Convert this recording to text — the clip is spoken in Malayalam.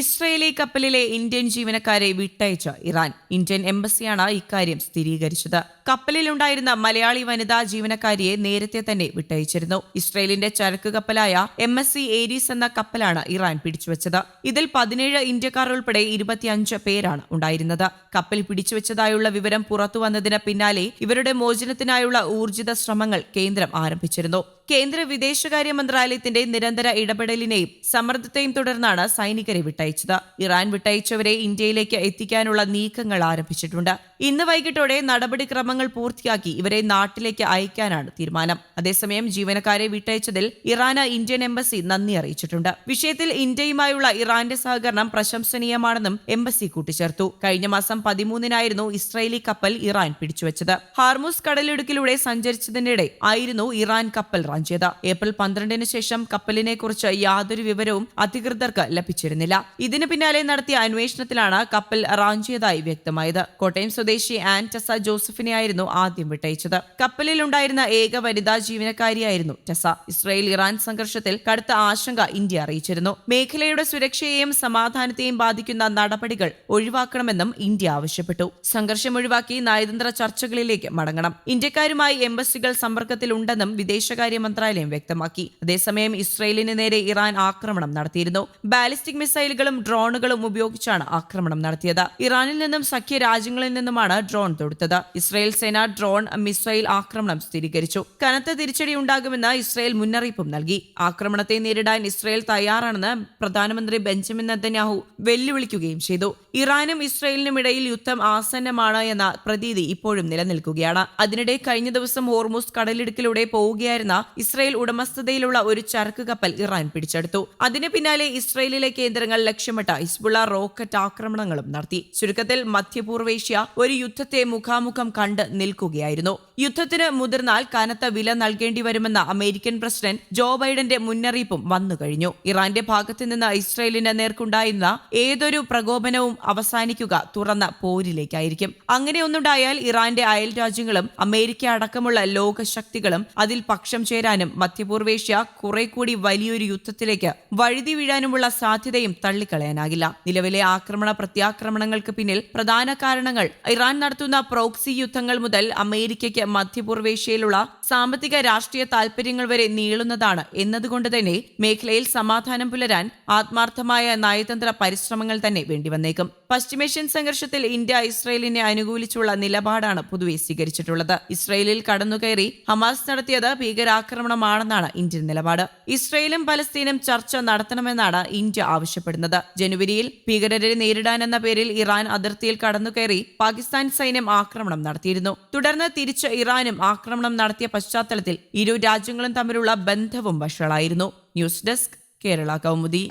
ഇസ്രയേലി കപ്പലിലെ ഇന്ത്യൻ ജീവനക്കാരെ വിട്ടയച്ച ഇറാൻ ഇന്ത്യൻ എംബസിയാണ് ഇക്കാര്യം സ്ഥിരീകരിച്ചത്. കപ്പലിലുണ്ടായിരുന്ന മലയാളി വനിതാ ജീവനക്കാരിയെ നേരത്തെ തന്നെ വിട്ടയച്ചിരുന്നു. ഇസ്രയേലിന്റെ ചരക്ക് കപ്പലായ എം എസ് സി ഏരീസ് എന്ന കപ്പലാണ് ഇറാൻ പിടിച്ചുവച്ചത്. ഇതിൽ പതിനേഴ് ഇന്ത്യക്കാർ ഉൾപ്പെടെ ഇരുപത്തിയഞ്ച് പേരാണ് ഉണ്ടായിരുന്നത്. കപ്പൽ പിടിച്ചുവച്ചതായുള്ള വിവരം പുറത്തുവന്നതിന് പിന്നാലെ ഇവരുടെ മോചനത്തിനായുള്ള ഊർജിത ശ്രമങ്ങൾ കേന്ദ്രം ആരംഭിച്ചിരുന്നു. കേന്ദ്ര വിദേശകാര്യ മന്ത്രാലയത്തിന്റെ നിരന്തര ഇടപെടലിനെയും സമ്മർദ്ദത്തെയും തുടർന്നാണ് സൈനികരെ വിട്ടയച്ചത്. ഇറാൻ വിട്ടയച്ചവരെ ഇന്ത്യയിലേക്ക് എത്തിക്കാനുള്ള നീക്കങ്ങൾ ആരംഭിച്ചിട്ടുണ്ട്. ഇന്ന് വൈകിട്ടോടെ നടപടിക്രമങ്ങൾ പൂർത്തിയാക്കി ഇവരെ നാട്ടിലേക്ക് അയക്കാനാണ് തീരുമാനം. അതേസമയം ജീവനക്കാരെ വിട്ടയച്ചതിൽ ഇറാന് ഇന്ത്യൻ എംബസി നന്ദി അറിയിച്ചിട്ടുണ്ട്. വിഷയത്തിൽ ഇന്ത്യയുമായുള്ള ഇറാന്റെ സഹകരണം പ്രശംസനീയമാണെന്നും എംബസി കൂട്ടിച്ചേർത്തു. കഴിഞ്ഞ മാസം പതിമൂന്നിനായിരുന്നു ഇസ്രായേലി കപ്പൽ ഇറാൻ പിടിച്ചുവച്ചത്. ഹാർമൂസ് കടലിടുക്കിലൂടെ സഞ്ചരിച്ചതിനിടെ ആയിരുന്നു ഇറാൻ കപ്പൽ റാഞ്ചിയത് ഏപ്രിൽ പന്ത്രണ്ടിന് ശേഷം കപ്പലിനെ കുറിച്ച് യാതൊരു വിവരവും അധികൃതർക്ക് ലഭിച്ചിരുന്നില്ല. ഇതിന് പിന്നാലെ നടത്തിയ അന്വേഷണത്തിലാണ് കപ്പൽ റാഞ്ചിയതായി വ്യക്തമായത്. കോട്ടയം സ്വദേശി ആൻ ആന്റസ ജോസഫിനെയായിരുന്നു ആദ്യം വിട്ടയച്ചത്. കപ്പലിലുണ്ടായിരുന്ന ഏക വനിതാ ജീവനക്കാരിയായിരുന്നു ടെസ ഇസ്രായേൽ ഇറാൻ സംഘർഷത്തിൽ കടുത്ത ആശങ്ക ഇന്ത്യ അറിയിച്ചിരുന്നു. മേഖലയുടെ സുരക്ഷയെയും സമാധാനത്തെയും ബാധിക്കുന്ന നടപടികൾ ഒഴിവാക്കണമെന്നും ഇന്ത്യ ആവശ്യപ്പെട്ടു. സംഘർഷം ഒഴിവാക്കി നയതന്ത്ര ചർച്ചകളിലേക്ക് മടങ്ങണം. ഇന്ത്യക്കാരുമായി എംബസികൾ സമ്പർക്കത്തിലുണ്ടെന്നും വിദേശകാര്യ മന്ത്രാലയം വ്യക്തമാക്കി. അതേസമയം ഇസ്രയേലിന് നേരെ ഇറാൻ ആക്രമണം നടത്തിയിരുന്നു. ബാലിസ്റ്റിക് മിസൈലുകളും ഡ്രോണുകളും ഉപയോഗിച്ചാണ് ആക്രമണം നടത്തിയത്. ഇറാനിൽ നിന്നും സഖ്യ രാജ്യങ്ങളിൽ നിന്നുമാണ് ഡ്രോൺ തൊടുത്തത്. ഇസ്രായേൽ സേന ഡ്രോൺ മിസൈൽ ആക്രമണം സ്ഥിരീകരിച്ചു. കനത്ത തിരിച്ചടി ഉണ്ടാകുമെന്ന് ഇസ്രായേൽ മുന്നറിയിപ്പും നൽകി. ആക്രമണത്തെ നേരിടാൻ ഇസ്രായേൽ തയ്യാറാണെന്ന് പ്രധാനമന്ത്രി ബെഞ്ചമിൻ നെതന്യാഹു വെല്ലുവിളിക്കുകയും ചെയ്തു. ഇറാനും ഇസ്രായേലിനും ഇടയിൽ യുദ്ധം ആസന്നമാണ് എന്ന പ്രതീതി ഇപ്പോഴും നിലനിൽക്കുകയാണ്. അതിനിടെ കഴിഞ്ഞ ദിവസം ഹോർമുസ് കടലിടുക്കിലൂടെ പോവുകയായിരുന്ന ഇസ്രായേൽ ഉടമസ്ഥതയിലുള്ള ഒരു ചരക്ക് കപ്പൽ ഇറാൻ പിടിച്ചെടുത്തു. അതിന് പിന്നാലെ ഇസ്രായേലിലെ കേന്ദ്രങ്ങൾ ലക്ഷ്യമിട്ട ഹിസ്ബുള്ള റോക്കറ്റ് ആക്രമണങ്ങളും നടത്തി. ചുരുക്കത്തിൽ മധ്യപൂർവേഷ്യ ഒരു യുദ്ധത്തെ മുഖാമുഖം കണ്ട് നിൽക്കുകയായിരുന്നു യുദ്ധത്തിന് മുതിർന്നാൽ കനത്ത വില നൽകേണ്ടി വരുമെന്ന അമേരിക്കൻ പ്രസിഡന്റ് ജോ ബൈഡന്റെ മുന്നറിയിപ്പും വന്നു കഴിഞ്ഞു. ഇറാന്റെ ഭാഗത്തു നിന്ന് ഇസ്രയേലിന് നേർക്കുണ്ടായിരുന്ന ഏതൊരു പ്രകോപനവും അവസാനിക്കുക തുറന്ന പോരിലേക്കായിരിക്കും. അങ്ങനെയൊന്നുണ്ടായാൽ ഇറാന്റെ അയൽ രാജ്യങ്ങളും അമേരിക്ക അടക്കമുള്ള ലോകശക്തികളും അതിൽ പക്ഷം ചേരാനും മധ്യപൂർവേഷ്യ കുറെ കൂടി വലിയൊരു യുദ്ധത്തിലേക്ക് വഴുതി വീഴാനുമുള്ള സാധ്യതയും തള്ളിക്കളയാനാകില്ല. നിലവിലെ ആക്രമണ പ്രത്യാക്രമണങ്ങൾക്ക് പിന്നിൽ പ്രധാന കാരണങ്ങൾ ഇറാൻ നടത്തുന്ന പ്രോക്സി യുദ്ധങ്ങൾ മുതൽ അമേരിക്കയ്ക്ക് മധ്യപൂർവേഷ്യയിലുള്ള സാമ്പത്തിക രാഷ്ട്രീയ താൽപര്യങ്ങൾ വരെ നീളുന്നതാണ് എന്നതുകൊണ്ട് തന്നെ മേഖലയിൽ സമാധാനം പുലരാൻ ആത്മാർത്ഥമായ നയതന്ത്ര പരിശ്രമങ്ങൾ തന്നെ വേണ്ടിവന്നേക്കും. പശ്ചിമേഷ്യൻ സംഘർഷത്തിൽ ഇന്ത്യ ഇസ്രയേലിനെ അനുകൂലിച്ചുള്ള നിലപാടാണ് പൊതുവെ സ്വീകരിച്ചിട്ടുള്ളത്. ഇസ്രയേലിൽ കടന്നുകയറി ഹമാസ് നടത്തിയത് ഭീകരാക്രമണമാണെന്നാണ് ഇന്ത്യൻ നിലപാട്. ഇസ്രയേലും പലസ്തീനും ചർച്ച നടത്തണമെന്നാണ് ഇന്ത്യ ആവശ്യപ്പെടുന്നത്. ജനുവരിയിൽ ഭീകരരെ നേരിടാനെന്ന പേരിൽ ഇറാൻ അതിർത്തിയിൽ കടന്നുകയറി പാകിസ്ഥാൻ സൈന്യം ആക്രമണം നടത്തിയിരുന്നു. തുടർന്ന് തിരിച്ച് ഇറാനും ആക്രമണം നടത്തിയ പശ്ചാത്തലത്തിൽ ഇരു രാജ്യങ്ങളും തമ്മിലുള്ള ബന്ധവും വഷളായിരുന്നു. News desk Kerala Kaumudi.